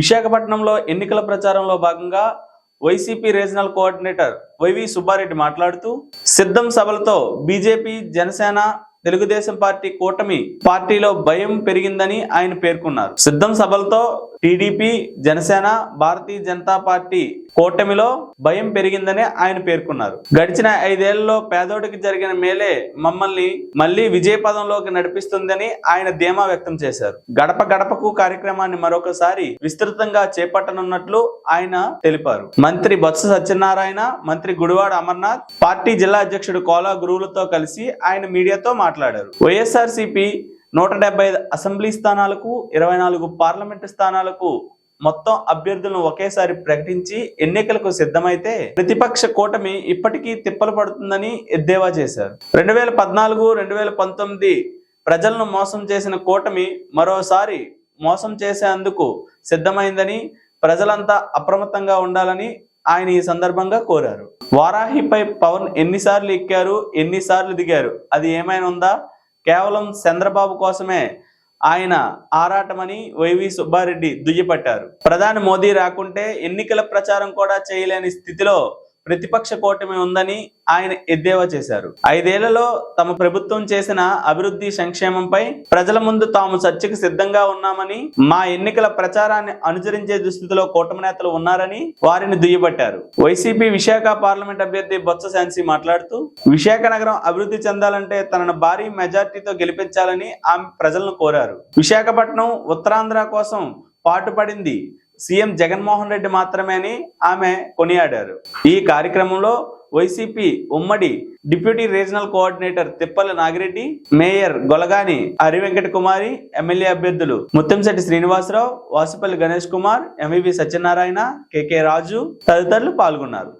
విశాఖపట్నంలో ఎన్నికల ప్రచారంలో భాగంగా YCP regional coordinator YV Subbareddy మాట్లాడుతూ సిద్ధం సభలతో బీజేపీ జనసేన తెలుగుదేశం పార్టీ కూటమి పార్టీలో భయం పెరిగిందని ఆయన పేర్కొన్నారు. సిద్ధం సభలతో టీడీపీ జనసేన భారతీయ జనతా పార్టీ కూటమిలో భయం పెరిగిందని ఆయన పేర్కొన్నారు. గడిచిన ఐదేళ్ళలో పేదోడికి జరిగిన మేలే మమ్మల్ని మళ్ళీ విజయ పదంలోకి నడిపిస్తుందని ఆయన ధీమా వ్యక్తం చేశారు. గడప గడపకు కార్యక్రమాన్ని మరొకసారి విస్తృతంగా చేపట్టనున్నట్లు ఆయన తెలిపారు. మంత్రి బొత్స సత్యనారాయణ మంత్రి గుడివాడ అమర్నాథ్ పార్టీ జిల్లా అధ్యక్షుడు కోలా గురువులతో కలిసి ఆయన మీడియాతో మాట్లాడారు. వైఎస్ఆర్సీపీ నూట డెబ్బై ఐదు అసెంబ్లీ స్థానాలకు ఇరవై నాలుగు పార్లమెంటు స్థానాలకు మొత్తం అభ్యర్థులను ఒకేసారి ప్రకటించి ఎన్నికలకు సిద్ధమైతే ప్రతిపక్ష కూటమి ఇప్పటికీ తిప్పలు పడుతుందని ఎద్దేవా చేశారు. రెండు వేల పద్నాలుగు రెండు వేల పంతొమ్మిది ప్రజలను మోసం చేసిన కూటమి మరోసారి మోసం చేసేందుకు సిద్ధమైందని ప్రజలంతా అప్రమత్తంగా ఉండాలని ఆయన ఈ సందర్భంగా కోరారు. వారాహిపై పవన్ ఎన్నిసార్లు ఎక్కారు ఎన్నిసార్లు దిగారు? అది ఏమైనా ఉందా? కేవలం చంద్రబాబు కోసమే ఆయన ఆరాటమని వైవి సుబ్బారెడ్డి దుయ్యపట్టారు. ప్రధాని మోదీ రాకుంటే ఎన్నికల ప్రచారం కూడా చేయలేని స్థితిలో ప్రతిపక్ష కూటమి ఉందని ఆయన ఎద్దేవా చేశారు. ఐదేళ్ళలో తమ ప్రభుత్వం చేసిన అభివృద్ధి సంక్షేమంపై ప్రజల ముందు తాము చర్చకు సిద్ధంగా ఉన్నామని మా ఎన్నికల ప్రచారాన్ని అనుసరించే దుస్థితిలో కూటమి నేతలు ఉన్నారని వారిని దుయ్యబట్టారు. వైసీపీ విశాఖ పార్లమెంట్ అభ్యర్థి బొత్స శాన్సీ మాట్లాడుతూ విశాఖ నగరం అభివృద్ధి చెందాలంటే తనను భారీ మెజార్టీతో గెలిపించాలని ఆమె ప్రజలను కోరారు. విశాఖపట్నం ఉత్తరాంధ్ర కోసం పాటుపడింది. సీఎం జగన్మోహన్ రెడ్డి మాత్రమే అని ఆమె కొనియాడారు. ఈ కార్యక్రమంలో వైసీపీ ఉమ్మడి deputy regional coordinator Tippala Nagireddy mayor Golagani Hari Venkata Kumari MLA అభ్యర్థులు ముత్తంశెట్టి శ్రీనివాసరావు వాసుపల్లి గణేష్ కుమార్ ఎంవివి సత్యనారాయణ కెకే రాజు తదితరులు పాల్గొన్నారు.